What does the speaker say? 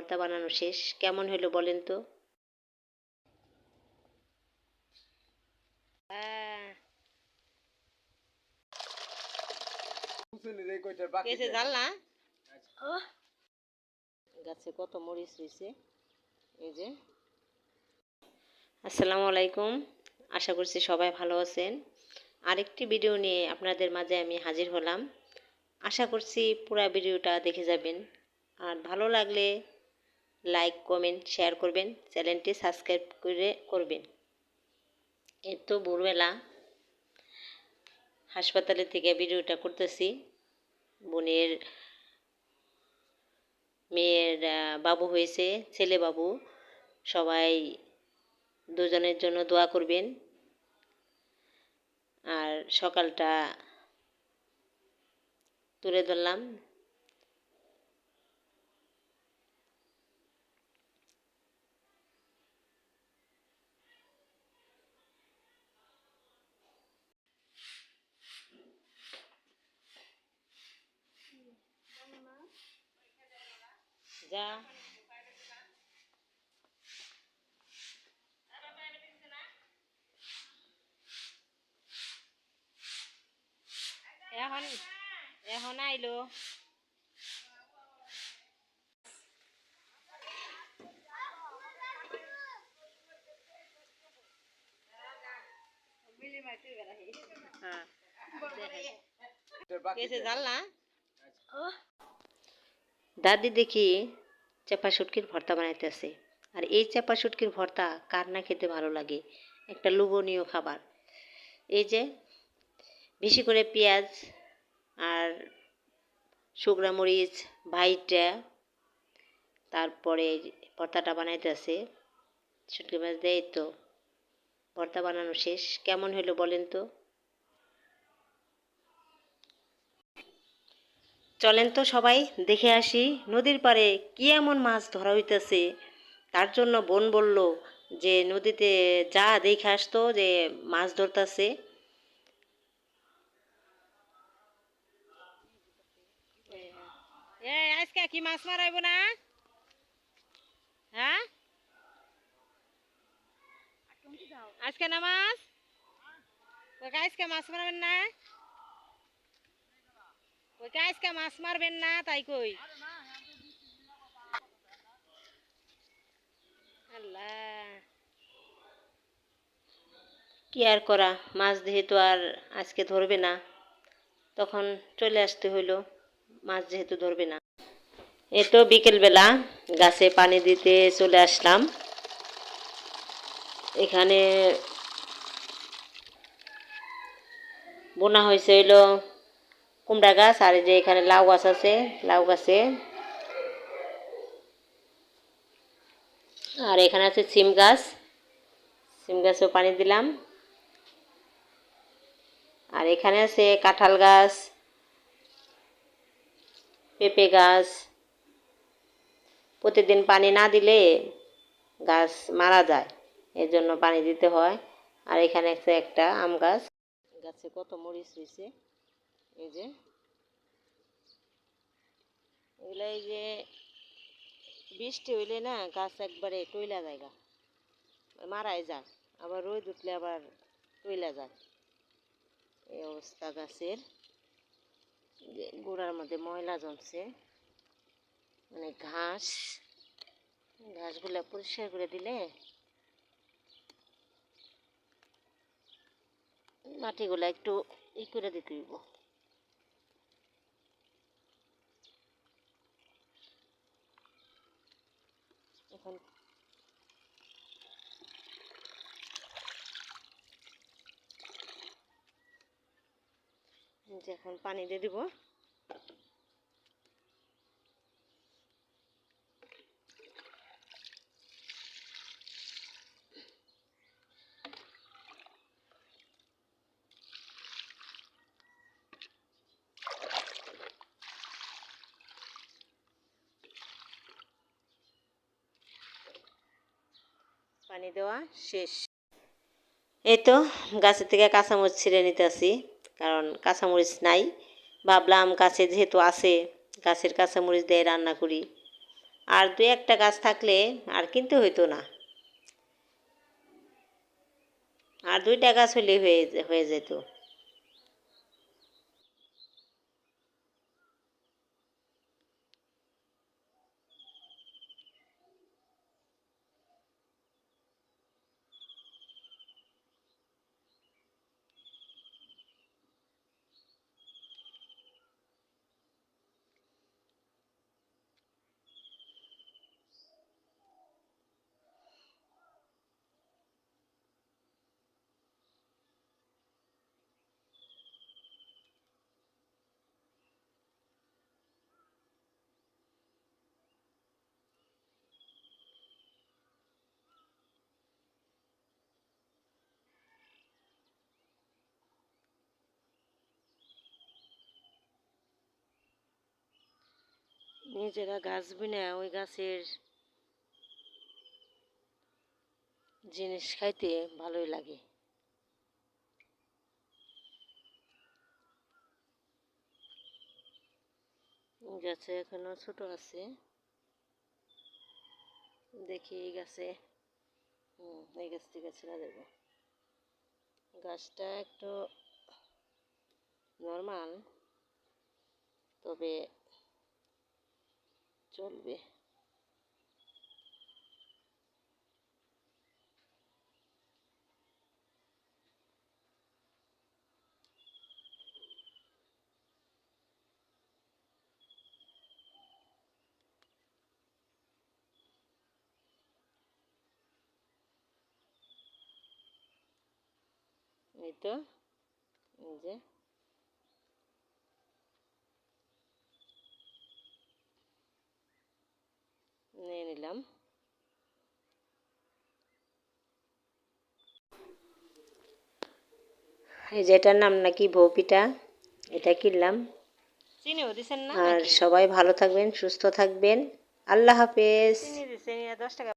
ভর্তা বানানো শেষ? কেমন হলো বলেন তো? গাছে কত মরিচ হয়েছে এই যে। আসসালামু আলাইকুম। আশা করছি সবাই ভালো আছেন। আরেকটি ভিডিও নিয়ে আপনাদের মাঝে আমি হাজির হলাম। আশা করছি পুরা ভিডিওটা দেখে যাবেন। আর ভালো লাগলে লাইক কমেন্ট শেয়ার করবেন চ্যানেলটি সাবস্ক্রাইব করে করবেন। এই তো ভোরবেলা হাসপাতালে থেকে ভিডিওটা করতেছি। বোনের মেয়ের বাবু হয়েছে, ছেলে বাবু। সবাই দুজনের জন্য দোয়া করবেন। আর সকালটা তুলে ধরলাম। যা এখন এখন আইলো। হ্যাঁ দাদি দেখি। চাপা শুটকির ভর্তা বানাইতেছে। আর এই চাপা শুটকির ভর্তা কার না খেতে ভালো লাগে? একটা লোভনীয় খাবার। এই যে, বেশি করে পেঁয়াজ আর শুকনা মরিচ, ভাইটা, তারপরে ভর্তাটা বানাইতেছে। শুটকি মাছ দেয় তো ভর্তা বানানো শেষ। কেমন হলো বলেন তো? চলেন তো সবাই, দেখে আসি নদীর পাড়ে কি এমন মাছ ধরা হইতেছে। তার জন্য বোন বলল যে, নদীতে যা দেখে আসতো যে মাছ ধরতেছে। আজকে কি মাছ মারাইব না? হ্যাঁ? আজকে না মাছ? আজকে মাছ মারবেন না? ওকে আজকে মাছ মারবেন না, তাই কই? আল্লাহ। কি আর করা, মাছ যেহেতু আর আজকে ধরবে না, তখন চলে আসতে হইল, মাছ যেহেতু ধরবে না। এ তো বিকেলবেলা, গাছে পানি দিতে চলে আসলাম। এখানে বোনা হয়েছে হইল কুমড়া গাছ, আর এই যে এখানে লাউ গাছ আছে, লাউ গাছে। আর এখানে আছে সিম গাছ। সিম গাছেও পানি দিলাম। আর এখানে আছে কাঁঠাল গাছ, পেঁপে গাছ। প্রতিদিন পানি না দিলে গাছ মারা যায় এর জন্য পানি দিতে হয়। আর এখানে আছে একটা আম গাছ। গাছে কত মরিচ হয়েছে? এই যে। এগুলো এই যে বৃষ্টি হইলে না গাছ একবারে টইলা জায়গা মারাই যায়, আবার রোদ উঠলে আবার টইলা যায়। এই অবস্থা গাছের। গোড়ার মধ্যে ময়লা জমছে মানে ঘাস, ঘাসগুলো পরিষ্কার করে দিলে মাটিগুলো একটু ই করে দিতে হইব। এখন। যে এখন পানি দিব। পানি দেওয়া শেষ। এই তো গাছের থেকে কাঁচামরিচ ছিঁড়ে নিতেছি, কারণ কাঁচামরিচ নাই। ভাবলাম গাছে যেহেতু আছে, গাছের কাঁচামরিচ দিয়ে রান্না করি। আর দু একটা গাছ থাকলে আর কিনতে হইতো না। আর দুইটা গাছ হলে হয়ে হয়ে যেত। নিজেরা গাছ বিনা ওই গাছের জিনিস খাইতে ভালোই লাগে। গাছে এখনও ছোট আছে। দেখি এই গাছে। হুম, এই গাছ থেকে ছেড়ে দেব। গাছটা একটু নর্মাল তবে চলবে। এই তো এই যে। নিয়ে নিলাম। এই যে এটার নাম নাকি ভৌপিটা এটা কিনলাম। আর সবাই ভালো থাকবেন সুস্থ থাকবেন। আল্লাহ হাফেজ। দশ টাকা